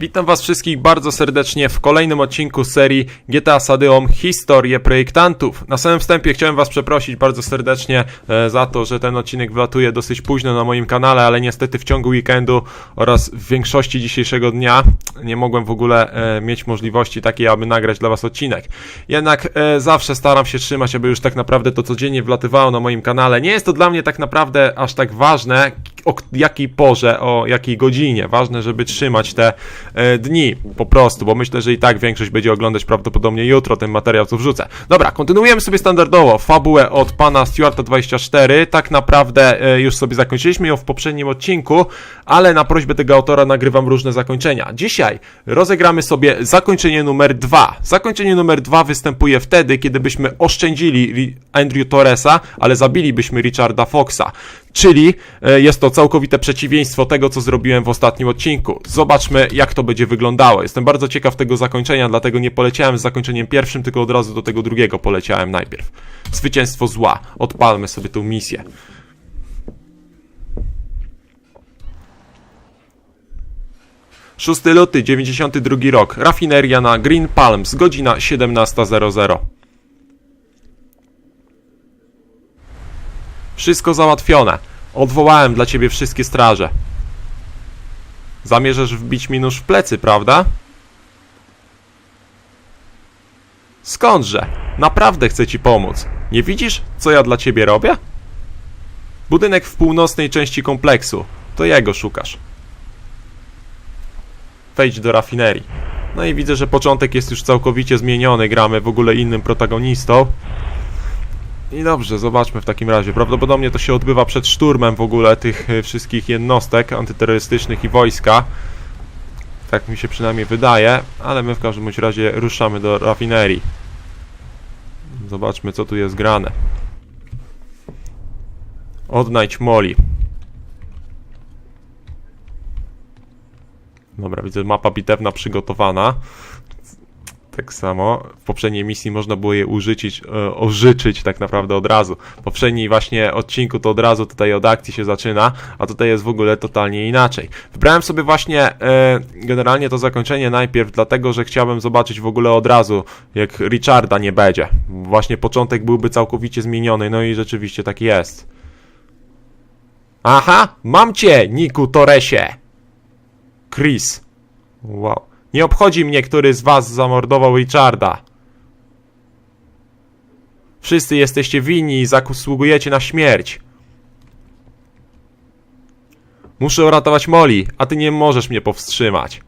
Witam was wszystkich bardzo serdecznie w kolejnym odcinku serii GTA Sadyom Historię Projektantów. Na samym wstępie chciałem was przeprosić bardzo serdecznie e, za to, że ten odcinek wlatuje dosyć późno na moim kanale, ale niestety w ciągu weekendu oraz w większości dzisiejszego dnia nie mogłem w ogóle e, mieć możliwości takiej, aby nagrać dla was odcinek. Jednak e, zawsze staram się trzymać, aby już tak naprawdę to codziennie wlatywało na moim kanale. Nie jest to dla mnie tak naprawdę aż tak ważne, o jakiej porze, o jakiej godzinie. Ważne, żeby trzymać te e, dni po prostu, bo myślę, że i tak większość będzie oglądać prawdopodobnie jutro ten materiał, co wrzucę. Dobra, kontynuujemy sobie standardowo fabułę od pana Stewarta24. Tak naprawdę e, już sobie zakończyliśmy ją w poprzednim odcinku, ale na prośbę tego autora nagrywam różne zakończenia. Dzisiaj rozegramy sobie zakończenie numer 2. Zakończenie numer 2 występuje wtedy, kiedy byśmy oszczędzili Andrew Torresa, ale zabilibyśmy Richarda Foxa. Czyli e, jest to całkowite przeciwieństwo tego, co zrobiłem w ostatnim odcinku. Zobaczmy, jak to będzie wyglądało. Jestem bardzo ciekaw tego zakończenia, dlatego nie poleciałem z zakończeniem pierwszym, tylko od razu do tego drugiego poleciałem najpierw. Zwycięstwo zła. Odpalmy sobie tą misję. Szósty luty, 92 rok. Rafineria na Green Palms, godzina 17.00. Wszystko załatwione. Odwołałem dla ciebie wszystkie straże. Zamierzasz wbić mi nóż w plecy, prawda? Skądże? Naprawdę chcę ci pomóc. Nie widzisz, co ja dla ciebie robię? Budynek w północnej części kompleksu. To jego szukasz. Wejdź do rafinerii. No i widzę, że początek jest już całkowicie zmieniony. Gramy w ogóle innym protagonistą. I dobrze, zobaczmy w takim razie. Prawdopodobnie to się odbywa przed szturmem w ogóle tych e, wszystkich jednostek antyterrorystycznych i wojska. Tak mi się przynajmniej wydaje, ale my w każdym razie ruszamy do rafinerii. Zobaczmy co tu jest grane. Odnajdź Molly. Dobra, widzę mapa bitewna przygotowana. Tak samo. W poprzedniej misji można było je użyczyć, e, ożyczyć tak naprawdę od razu. W poprzedniej właśnie odcinku to od razu tutaj od akcji się zaczyna, a tutaj jest w ogóle totalnie inaczej. Wybrałem sobie właśnie e, generalnie to zakończenie najpierw, dlatego że chciałbym zobaczyć w ogóle od razu, jak Richarda nie będzie. Właśnie początek byłby całkowicie zmieniony, no i rzeczywiście tak jest. Aha, mam cię, Niku Torresie! Chris. Wow. Nie obchodzi mnie, który z was zamordował Richarda. Wszyscy jesteście winni i zasługujecie na śmierć. Muszę uratować Molly, a ty nie możesz mnie powstrzymać.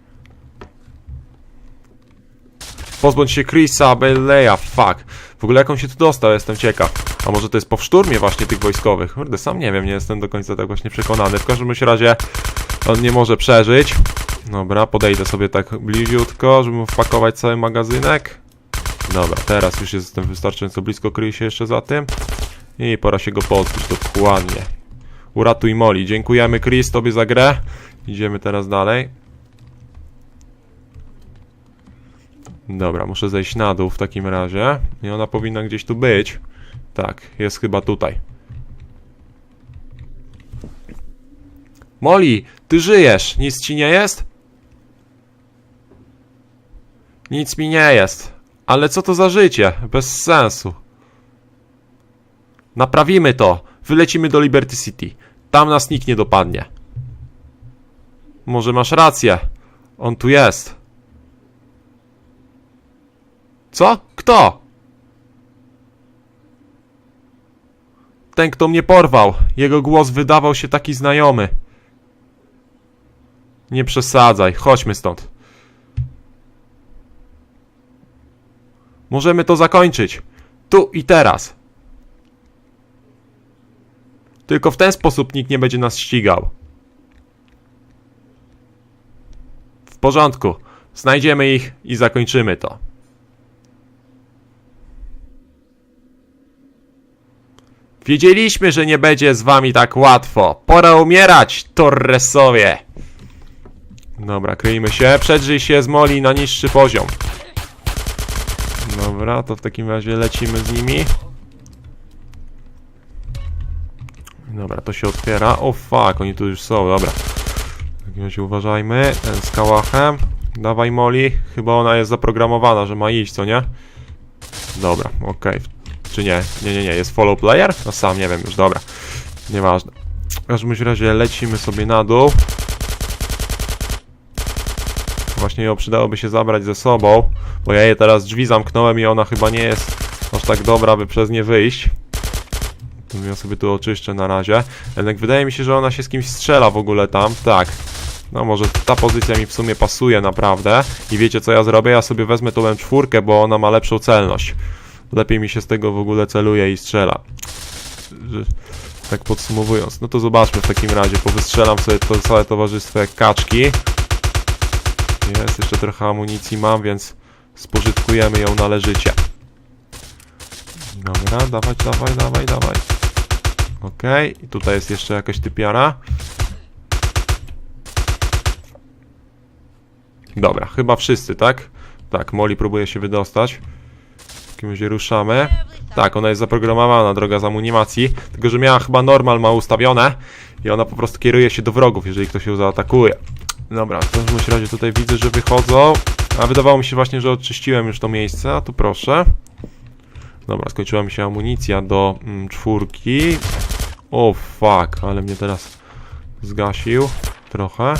Pozbądź się Chrisa, Belleya, fuck. W ogóle jak on się tu dostał, jestem ciekaw. A może to jest po szturmie właśnie tych wojskowych? Kurde, sam nie wiem, nie jestem do końca tak właśnie przekonany. W każdym razie on nie może przeżyć. Dobra, podejdę sobie tak bliziutko, żeby wpakować cały magazynek. Dobra, teraz już jestem wystarczająco blisko, kryję się jeszcze za tym. I pora się go pozbyć dokładnie. Uratuj Molly. Dziękujemy Chris tobie za grę. Idziemy teraz dalej. Dobra, muszę zejść na dół w takim razie. I ona powinna gdzieś tu być. Tak, jest chyba tutaj. Molly, ty żyjesz. Nic ci nie jest? Nic mi nie jest. Ale co to za życie? Bez sensu. Naprawimy to. Wylecimy do Liberty City. Tam nas nikt nie dopadnie. Może masz rację. On tu jest. Co? Kto? Ten, kto mnie porwał. Jego głos wydawał się taki znajomy. Nie przesadzaj. Chodźmy stąd. Możemy to zakończyć. Tu i teraz. Tylko w ten sposób nikt nie będzie nas ścigał. W porządku. Znajdziemy ich i zakończymy to. Wiedzieliśmy, że nie będzie z wami tak łatwo. Pora umierać, Torresowie. Dobra, kryjmy się. Przedrzyj się z Moli na niższy poziom. Dobra, to w takim razie lecimy z nimi. Dobra, to się otwiera. O fuck, oni tu już są, dobra. W takim razie uważajmy. Ten z kałachem. Dawaj Molly. Chyba ona jest zaprogramowana, że ma iść, co nie? Dobra, okej. Czy nie? Nie, nie, nie. Jest follow player? No sam nie wiem już, dobra. Nieważne. W każdym razie lecimy sobie na dół. Właśnie ją przydałoby się zabrać ze sobą, bo ja jej teraz drzwi zamknąłem i ona chyba nie jest aż tak dobra, by przez nie wyjść. Ja sobie tu oczyszczę na razie. Jednak wydaje mi się, że ona się z kimś strzela w ogóle tam. Tak. No może ta pozycja mi w sumie pasuje naprawdę. I wiecie co ja zrobię? Ja sobie wezmę tą M4, bo ona ma lepszą celność. Lepiej mi się z tego w ogóle celuje i strzela. Tak podsumowując. No to zobaczmy w takim razie. Powystrzelam sobie to całe towarzystwo jak kaczki. Jest, jeszcze trochę amunicji mam, więc spożytkujemy ją należycie. Dobra, dawać, dawaj, dawaj, dawaj. Okej, i tutaj jest jeszcze jakaś typiara. Dobra, chyba wszyscy, tak? Tak, Molly próbuje się wydostać. W takim razie ruszamy. Tak, ona jest zaprogramowana, droga z animacji, tylko że miała chyba normal ma ustawione i ona po prostu kieruje się do wrogów, jeżeli ktoś ją zaatakuje. Dobra, w każdym razie tutaj widzę, że wychodzą. A wydawało mi się właśnie, że oczyściłem już to miejsce, a tu proszę. Dobra, skończyła mi się amunicja do mm, czwórki. O fuck, ale mnie teraz zgasił trochę.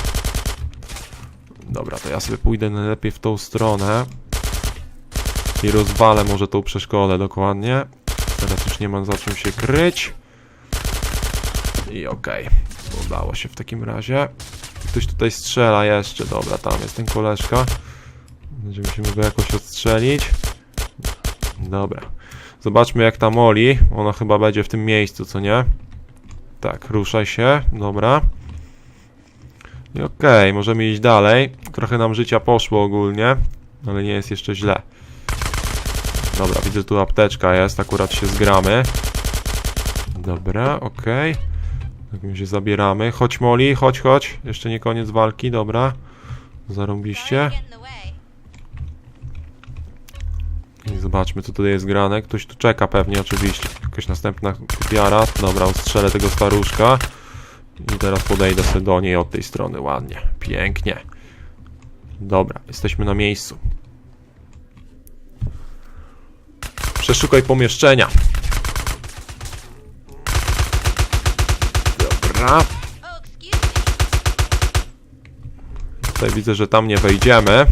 Dobra, to ja sobie pójdę najlepiej w tą stronę. I rozwalę może tą przeszkodę dokładnie. Teraz już nie mam za czym się kryć. I okej, udało się w takim razie. Ktoś tutaj strzela jeszcze, dobra, tam jest ten koleżka. Będziemy musimy go jakoś odstrzelić. Dobra. Zobaczmy jak ta Molly. Ona chyba będzie w tym miejscu, co nie? Tak, ruszaj się, dobra. I okej, możemy iść dalej. Trochę nam życia poszło ogólnie, ale nie jest jeszcze źle. Dobra, widzę tu apteczka jest, akurat się zgramy. Dobra, okej. Tak się zabieramy. Chodź Molly, chodź, chodź. Jeszcze nie koniec walki, dobra. Zarąbiście. I zobaczmy co tutaj jest grane. Ktoś tu czeka pewnie oczywiście. Jakaś następna kupiara. Dobra, ustrzelę tego staruszka. I teraz podejdę sobie do niej od tej strony. Ładnie. Pięknie. Dobra, jesteśmy na miejscu. Przeszukaj pomieszczenia. Dobra. Tutaj widzę, że tam nie wejdziemy.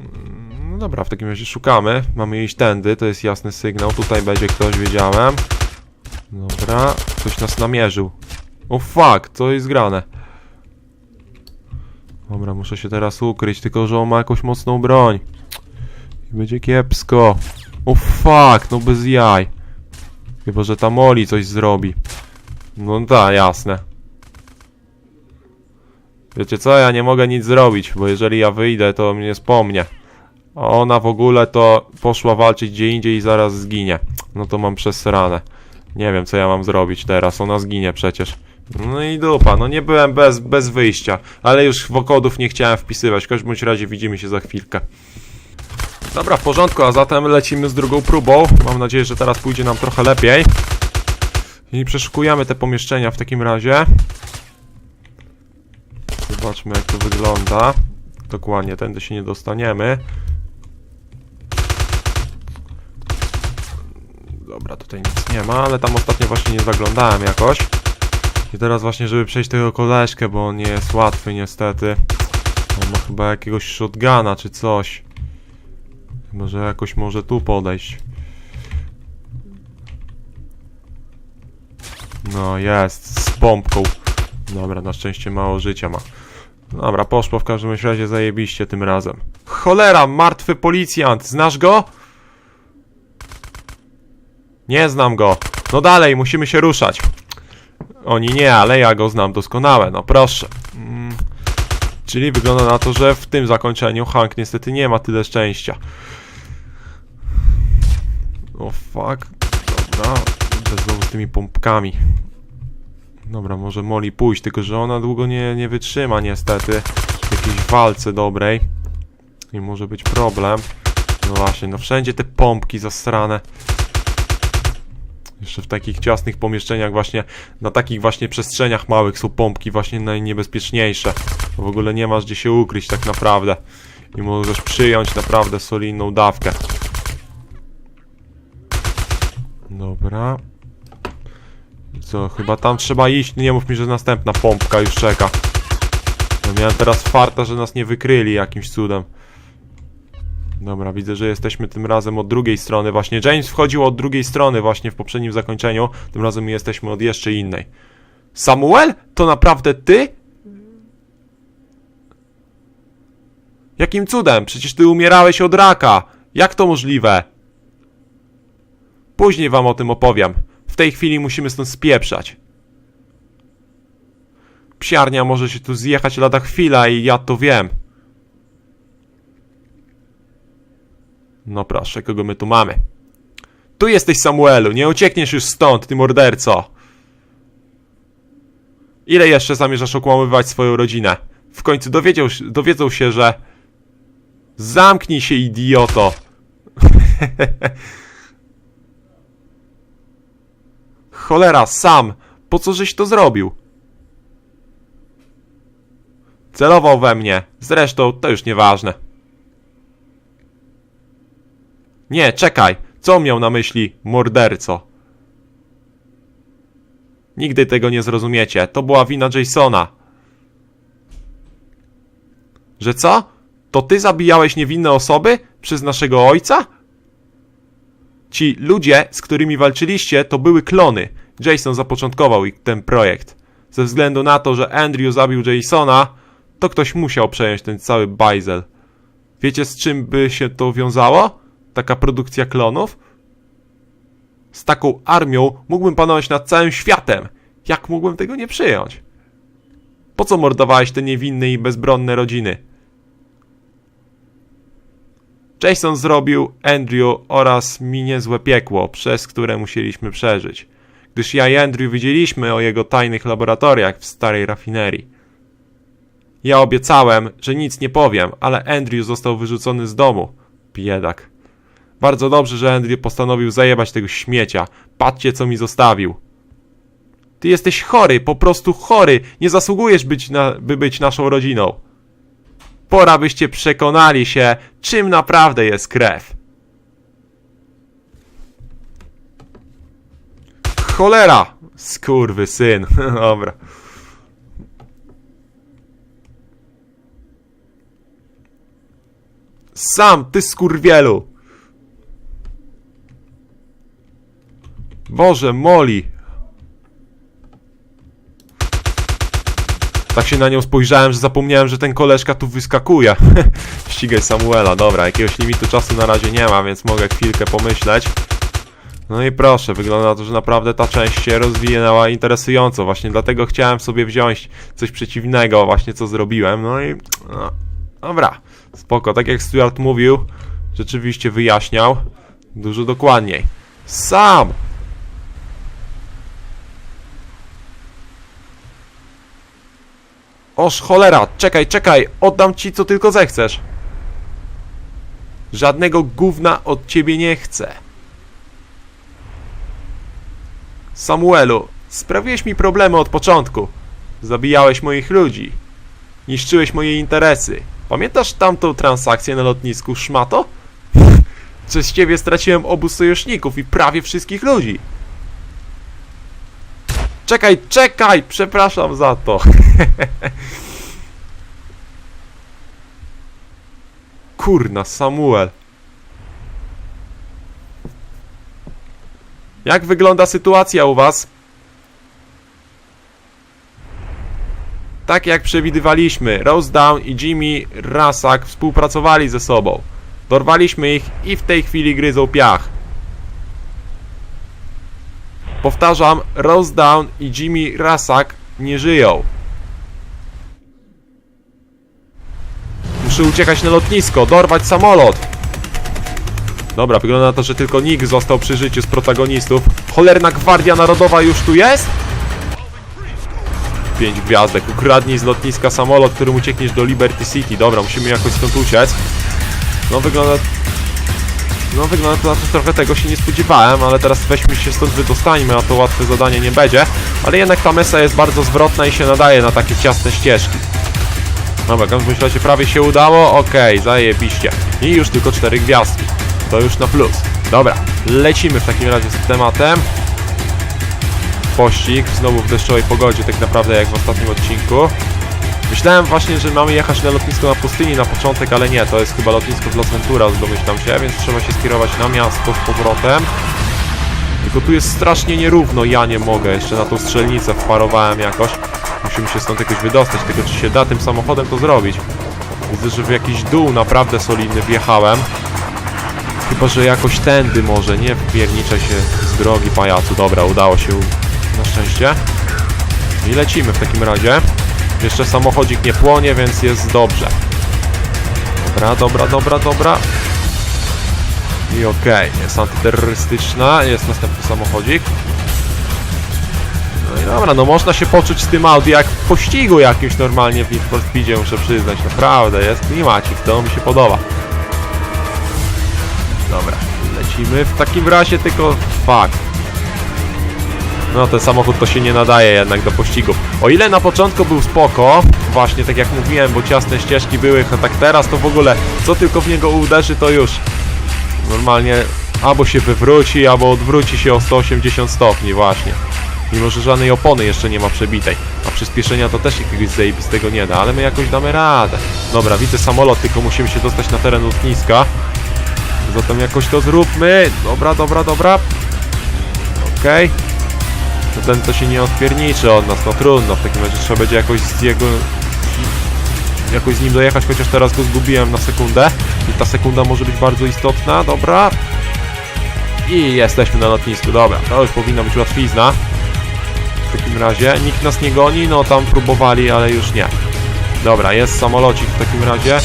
Mm, No dobra, w takim razie szukamy. Mamy iść tędy, to jest jasny sygnał. Tutaj będzie ktoś, wiedziałem. Dobra, ktoś nas namierzył. O fuck, co jest grane? Dobra, muszę się teraz ukryć, tylko że on ma jakąś mocną broń. I będzie kiepsko. O fuck, no bez jaj. Chyba, że ta Molly coś zrobi. No tak, jasne. Wiecie co, ja nie mogę nic zrobić, bo jeżeli ja wyjdę, to mnie wspomnie. A ona w ogóle to poszła walczyć gdzie indziej i zaraz zginie. No to mam przesrane. Nie wiem, co ja mam zrobić teraz, ona zginie przecież. No i dupa, no nie byłem bez, bez wyjścia, ale już wokodów nie chciałem wpisywać. W każdym bądź razie widzimy się za chwilkę. Dobra, w porządku, a zatem lecimy z drugą próbą. Mam nadzieję, że teraz pójdzie nam trochę lepiej. I przeszukujemy te pomieszczenia w takim razie. Zobaczmy jak to wygląda. Dokładnie, tędy się nie dostaniemy. Dobra, tutaj nic nie ma, ale tam ostatnio właśnie nie zaglądałem jakoś. I teraz właśnie, żeby przejść tego koleżkę, bo on nie jest łatwy niestety. On ma chyba jakiegoś shotguna czy coś. Może jakoś może tu podejść. No jest, z pompką. Dobra, na szczęście mało życia ma. Dobra, poszło w każdym razie zajebiście tym razem. Cholera, martwy policjant, znasz go? Nie znam go. No dalej, musimy się ruszać. Oni nie, ale ja go znam doskonale, no proszę. Mm. Czyli wygląda na to, że w tym zakończeniu Hank niestety nie ma tyle szczęścia. O fuck. Dobra, idę znowu z tymi pompkami. Dobra, może Molly pójść, tylko że ona długo nie, nie wytrzyma niestety w jakiejś walce dobrej. I może być problem. No właśnie, no wszędzie te pompki zasrane. Jeszcze w takich ciasnych pomieszczeniach właśnie, na takich właśnie przestrzeniach małych są pompki właśnie najniebezpieczniejsze. W ogóle nie masz gdzie się ukryć tak naprawdę. I możesz przyjąć naprawdę solidną dawkę. Dobra. Co, chyba tam trzeba iść? Nie mów mi, że następna pompka już czeka. No miałem teraz farta, że nas nie wykryli jakimś cudem. Dobra, widzę, że jesteśmy tym razem od drugiej strony właśnie. James wchodził od drugiej strony właśnie w poprzednim zakończeniu. Tym razem my jesteśmy od jeszcze innej. Samuel? To naprawdę ty? Jakim cudem? Przecież ty umierałeś od raka. Jak to możliwe? Później wam o tym opowiem. W tej chwili musimy stąd spieprzać. Psiarnia może się tu zjechać lada chwila i ja to wiem. No proszę, kogo my tu mamy? Tu jesteś Samuelu, nie uciekniesz już stąd, ty morderco. Ile jeszcze zamierzasz okłamywać swoją rodzinę? W końcu dowiedział, dowiedzą się, że... Zamknij się, idioto! Cholera, sam! Po co żeś to zrobił? Celował we mnie. Zresztą, to już nieważne. Nie, czekaj! Co miał na myśli morderco? Nigdy tego nie zrozumiecie. To była wina Jasona. Że co? To ty zabijałeś niewinne osoby? Przez naszego ojca? Ci ludzie, z którymi walczyliście, to były klony. Jason zapoczątkował ich ten projekt. Ze względu na to, że Andrew zabił Jasona, to ktoś musiał przejąć ten cały bajzel. Wiecie z czym by się to wiązało? Taka produkcja klonów? Z taką armią mógłbym panować nad całym światem. Jak mógłbym tego nie przyjąć? Po co mordowałeś te niewinne i bezbronne rodziny? Jason zrobił Andrew oraz mi niezłe piekło, przez które musieliśmy przeżyć. Gdyż ja i Andrew wiedzieliśmy o jego tajnych laboratoriach w starej rafinerii. Ja obiecałem, że nic nie powiem, ale Andrew został wyrzucony z domu. Biedak. Bardzo dobrze, że Andrew postanowił zajebać tego śmiecia. Patrzcie, co mi zostawił. Ty jesteś chory, po prostu chory. Nie zasługujesz być na, by być naszą rodziną. Pora byście przekonali się, czym naprawdę jest krew. Cholera! Skurwy syn. Dobra. Sam, ty skurwielu! Boże, Moli! Tak się na nią spojrzałem, że zapomniałem, że ten koleżka tu wyskakuje. Ścigaj Samuela, dobra, jakiegoś limitu czasu na razie nie ma, więc mogę chwilkę pomyśleć. No i proszę, wygląda na to, że naprawdę ta część się rozwinęła interesująco. Właśnie dlatego chciałem sobie wziąć coś przeciwnego, właśnie co zrobiłem. No i. No, dobra, spoko. Tak jak Stuart mówił, rzeczywiście wyjaśniał dużo dokładniej. Sam! Oż cholera, czekaj, czekaj, oddam ci co tylko zechcesz. Żadnego gówna od ciebie nie chcę. Samuelu, sprawiłeś mi problemy od początku. Zabijałeś moich ludzi. Niszczyłeś moje interesy. Pamiętasz tamtą transakcję na lotnisku Szmato? Przez ciebie straciłem obu sojuszników i prawie wszystkich ludzi. Czekaj, czekaj! Przepraszam za to. Kurna, Samuel. Jak wygląda sytuacja u was? Tak jak przewidywaliśmy, Rose Down i Jimmy Rasak współpracowali ze sobą. Dorwaliśmy ich i w tej chwili gryzą piach. Powtarzam, Rose Down i Jimmy Rasak nie żyją. Muszę uciekać na lotnisko, dorwać samolot. Dobra, wygląda na to, że tylko Nick został przy życiu z protagonistów. Cholerna Gwardia Narodowa już tu jest? Pięć gwiazdek. Ukradnij z lotniska samolot, którym uciekniesz do Liberty City. Dobra, musimy jakoś stąd uciec. No wygląda... No wygląda to na to, że trochę tego się nie spodziewałem, ale teraz weźmy się stąd wydostańmy, a to łatwe zadanie nie będzie. Ale jednak ta mesa jest bardzo zwrotna i się nadaje na takie ciasne ścieżki. Dobra, Guns myślacie prawie się udało? Okej, zajebiście. I już tylko cztery gwiazdki. To już na plus. Dobra, lecimy w takim razie z tematem. Pościg, znowu w deszczowej pogodzie, tak naprawdę jak w ostatnim odcinku. Myślałem właśnie, że mamy jechać na lotnisko na pustyni na początek, ale nie, to jest chyba lotnisko w Los Venturas, domyślam się, więc trzeba się skierować na miasto z powrotem. Tylko tu jest strasznie nierówno, ja nie mogę, jeszcze na tą strzelnicę wparowałem jakoś. Musimy się stąd jakoś wydostać, tylko czy się da tym samochodem to zrobić. Widzę, że w jakiś dół naprawdę solidny wjechałem. Chyba, że jakoś tędy może, nie wpierniczę się z drogi pajacu. Dobra, udało się na szczęście. I lecimy w takim razie. Jeszcze samochodzik nie płonie, więc jest dobrze. Dobra, dobra, dobra, dobra. I okej, jest antyterrorystyczna, jest następny samochodzik. No dobra, no można się poczuć z tym Audi jak w pościgu jakimś normalnie w Need muszę przyznać, naprawdę, jest klimacik, to mi się podoba. Dobra, lecimy w takim razie, tylko fuck. No ten samochód to się nie nadaje jednak do pościgów. O ile na początku był spoko, właśnie tak jak mówiłem, bo ciasne ścieżki były, a tak teraz to w ogóle co tylko w niego uderzy to już normalnie albo się wywróci, albo odwróci się o 180 stopni właśnie. Mimo, że żadnej opony jeszcze nie ma przebitej. A przyspieszenia to też jakiegoś zajebistego nie da, ale my jakoś damy radę. Dobra, widzę samolot, tylko musimy się dostać na teren lotniska. Zatem jakoś to zróbmy. Dobra, dobra, dobra. Okej. To ten to się nie odpierniczy od nas, no trudno. W takim razie trzeba będzie jakoś z jego... Jakoś z nim dojechać, chociaż teraz go zgubiłem na sekundę. I ta sekunda może być bardzo istotna, dobra. I jesteśmy na lotnisku, dobra. To już powinna być łatwizna. W takim razie nikt nas nie goni, no tam próbowali, ale już nie. Dobra, jest samolocik w takim razie.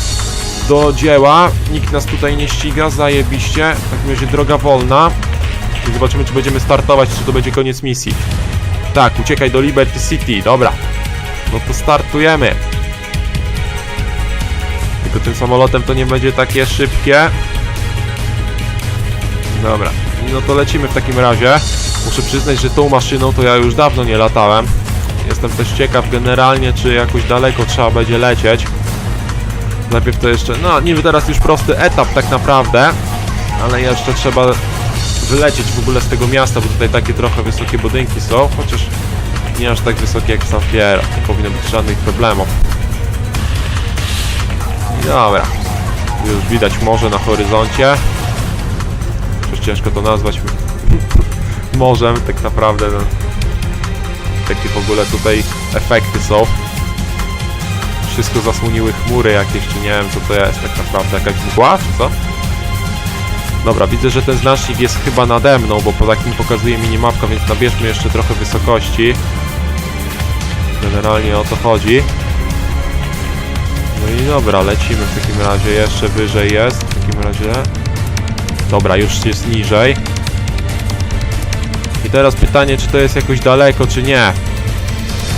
Do dzieła. Nikt nas tutaj nie ściga, zajebiście. W takim razie droga wolna. I zobaczymy, czy będziemy startować, czy to będzie koniec misji. Tak, uciekaj do Liberty City, dobra. No to startujemy. Tylko tym samolotem to nie będzie takie szybkie. Dobra, no to lecimy w takim razie. Muszę przyznać, że tą maszyną to ja już dawno nie latałem. Jestem też ciekaw generalnie, czy jakoś daleko trzeba będzie lecieć. Najpierw to jeszcze, no niby teraz już prosty etap tak naprawdę, ale jeszcze trzeba wylecieć w ogóle z tego miasta, bo tutaj takie trochę wysokie budynki są, chociaż nie aż tak wysokie jak w San. Nie powinno być żadnych problemów. Dobra. Już widać morze na horyzoncie. Przecież ciężko to nazwać morzem, tak naprawdę. No. Takie w ogóle tutaj efekty są. Wszystko zasłoniły chmury jakieś, czy nie wiem co to jest tak naprawdę. Jakaś mgła, czy co? Dobra, widzę, że ten znacznik jest chyba nade mną, bo po takim pokazuje minimapka, więc nabierzmy jeszcze trochę wysokości. Generalnie o to chodzi. No i dobra, lecimy w takim razie. Jeszcze wyżej jest w takim razie. Dobra, już jest niżej. Teraz pytanie, czy to jest jakoś daleko, czy nie.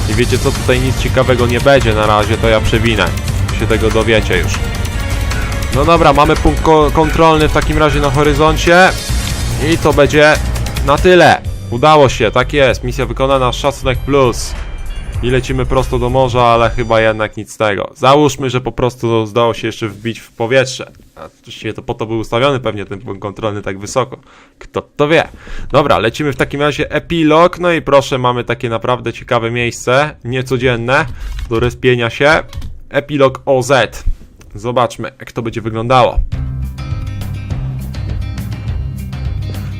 I wiecie co, tutaj nic ciekawego nie będzie na razie, to ja przewinę. Się tego dowiecie już. No dobra, mamy punkt ko kontrolny w takim razie na horyzoncie. I to będzie na tyle. Udało się, tak jest. Misja wykonana, szacunek plus. I lecimy prosto do morza, ale chyba jednak nic z tego. Załóżmy, że po prostu zdało się jeszcze wbić w powietrze. A Oczywiście to po to był ustawiony pewnie ten punkt kontrolny tak wysoko. Kto to wie. Dobra, lecimy w takim razie epilog. No i proszę, mamy takie naprawdę ciekawe miejsce, niecodzienne, do respienia się. Epilog OZ. Zobaczmy, jak to będzie wyglądało.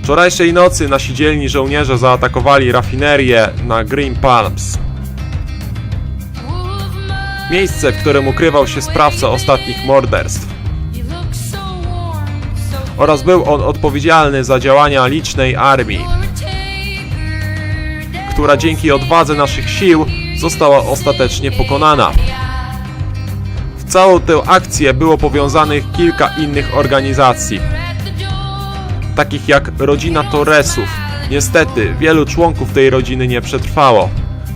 Wczorajszej nocy nasi dzielni żołnierze zaatakowali rafinerię na Green Palms. Miejsce, w którym ukrywał się sprawca ostatnich morderstw. Oraz był on odpowiedzialny za działania licznej armii, która dzięki odwadze naszych sił została ostatecznie pokonana. W całą tę akcję było powiązanych kilka innych organizacji, takich jak rodzina Torresów. Niestety, wielu członków tej rodziny nie przetrwało.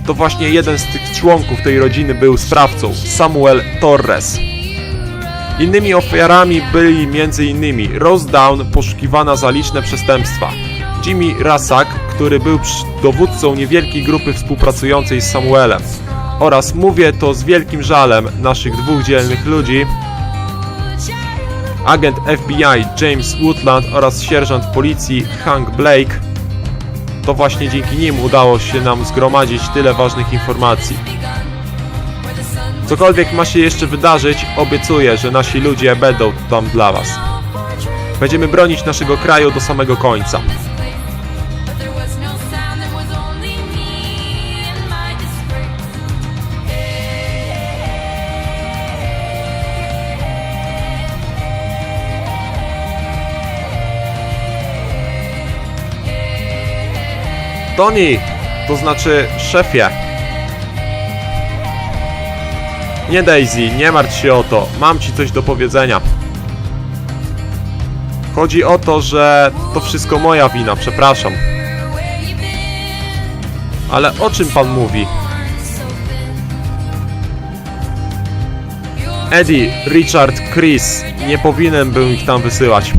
To właśnie jeden z tych członków tej rodziny był sprawcą, Samuel Torres. Innymi ofiarami byli m.in. Rose Down, poszukiwana za liczne przestępstwa, Jimmy Rasak, który był dowódcą niewielkiej grupy współpracującej z Samuelem, Oraz mówię to z wielkim żalem naszych dwóch dzielnych ludzi, agent FBI James Woodland oraz sierżant policji Hank Blake. To właśnie dzięki nim udało się nam zgromadzić tyle ważnych informacji. Cokolwiek ma się jeszcze wydarzyć, obiecuję, że nasi ludzie będą tam dla Was. Będziemy bronić naszego kraju do samego końca. Tony, to znaczy szefie. Nie Daisy, nie martw się o to. Mam ci coś do powiedzenia. Chodzi o to, że to wszystko moja wina, przepraszam. Ale o czym pan mówi? Eddie, Richard, Chris. Nie powinien był ich tam wysyłać.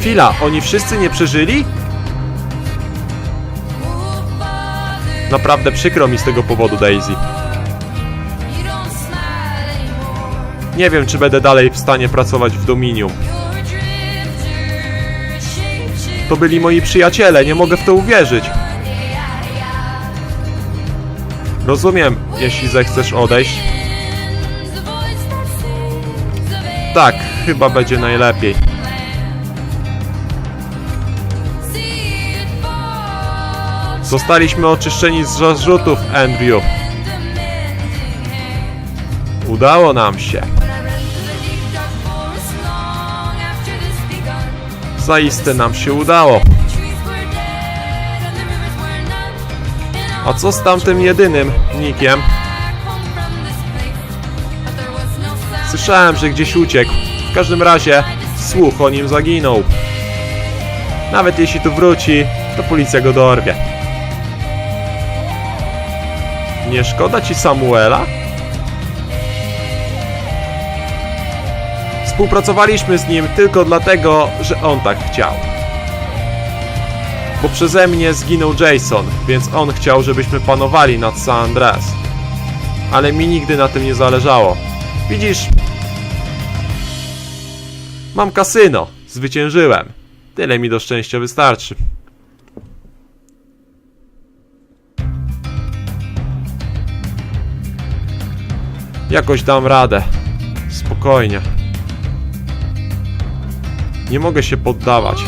Chwila, oni wszyscy nie przeżyli? Naprawdę przykro mi z tego powodu, Daisy. Nie wiem, czy będę dalej w stanie pracować w Dominium. To byli moi przyjaciele, nie mogę w to uwierzyć. Rozumiem, jeśli zechcesz odejść. Tak, chyba będzie najlepiej. Zostaliśmy oczyszczeni z zarzutów, Andrew. Udało nam się. Zaiste nam się udało. A co z tamtym jedynym Nikiem? Słyszałem, że gdzieś uciekł. W każdym razie słuch o nim zaginął. Nawet jeśli tu wróci, to policja go dorwie. Nie szkoda ci Samuela? Współpracowaliśmy z nim tylko dlatego, że on tak chciał. Bo przeze mnie zginął Jason, więc on chciał, żebyśmy panowali nad San Andreas. Ale mi nigdy na tym nie zależało. Widzisz, mam kasyno, zwyciężyłem. Tyle mi do szczęścia wystarczy. Jakoś dam radę. Spokojnie. Nie mogę się poddawać.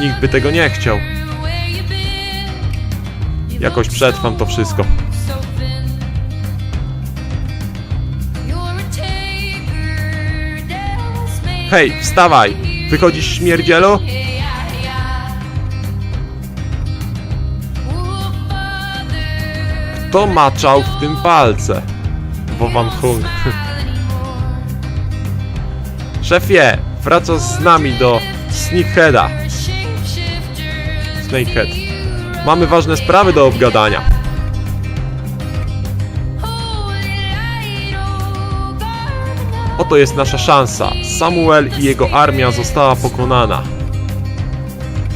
Nikt by tego nie chciał. Jakoś przetrwam to wszystko. Hej, wstawaj! Wychodzisz Father, Kto maczał w tym palce? Bo wam hung. Szefie, wracasz z nami do Sneakheada. Snakehead. Mamy ważne sprawy do obgadania. Oto jest nasza szansa. Samuel i jego armia została pokonana.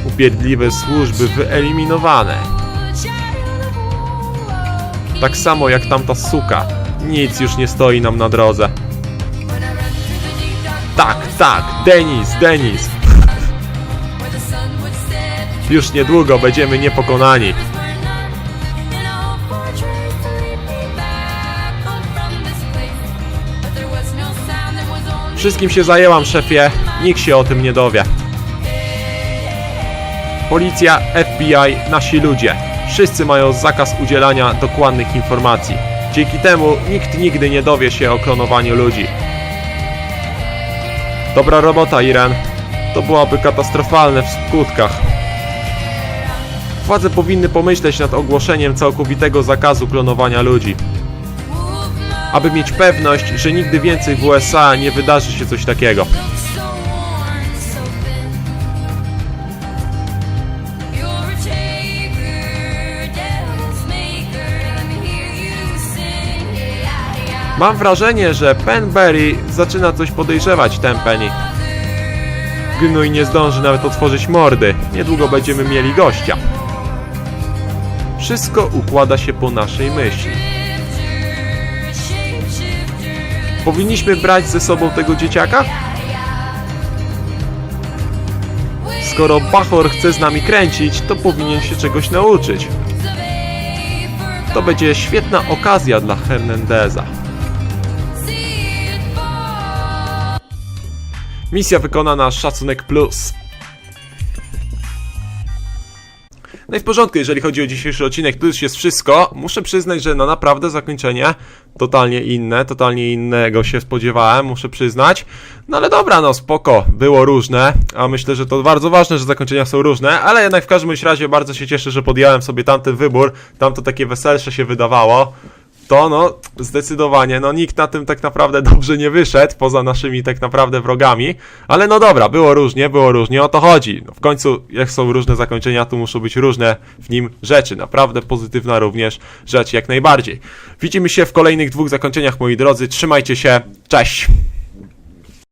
Upierdliwe służby wyeliminowane. Tak samo jak tamta suka. Nic już nie stoi nam na drodze. Tak, Denis, Denis. Już niedługo będziemy niepokonani. Wszystkim się zajęłam, szefie. Nikt się o tym nie dowie. Policja, FBI, nasi ludzie. Wszyscy mają zakaz udzielania dokładnych informacji. Dzięki temu nikt nigdy nie dowie się o klonowaniu ludzi. Dobra robota, Iran. To byłoby katastrofalne w skutkach. Władze powinny pomyśleć nad ogłoszeniem całkowitego zakazu klonowania ludzi. Aby mieć pewność, że nigdy więcej w USA nie wydarzy się coś takiego. Mam wrażenie, że Penberry zaczyna coś podejrzewać Tenpenny. Gnój nie zdąży nawet otworzyć mordy. Niedługo będziemy mieli gościa. Wszystko układa się po naszej myśli. Powinniśmy brać ze sobą tego dzieciaka? Skoro Bachor chce z nami kręcić, to powinien się czegoś nauczyć. To będzie świetna okazja dla Hernandeza. Misja wykonana, szacunek plus. No i w porządku, jeżeli chodzi o dzisiejszy odcinek, to już jest wszystko. Muszę przyznać, że no naprawdę zakończenie totalnie inne, totalnie innego się spodziewałem, muszę przyznać. No ale dobra, no spoko, było różne, a myślę, że to bardzo ważne, że zakończenia są różne, ale jednak w każdym razie bardzo się cieszę, że podjąłem sobie tamten wybór, tamto takie weselsze się wydawało. To no, zdecydowanie, no nikt na tym tak naprawdę dobrze nie wyszedł, poza naszymi tak naprawdę wrogami, ale no dobra, było różnie, było różnie, o to chodzi. No, w końcu, jak są różne zakończenia, tu muszą być różne w nim rzeczy, naprawdę pozytywna również rzecz jak najbardziej. Widzimy się w kolejnych dwóch zakończeniach, moi drodzy, trzymajcie się, cześć!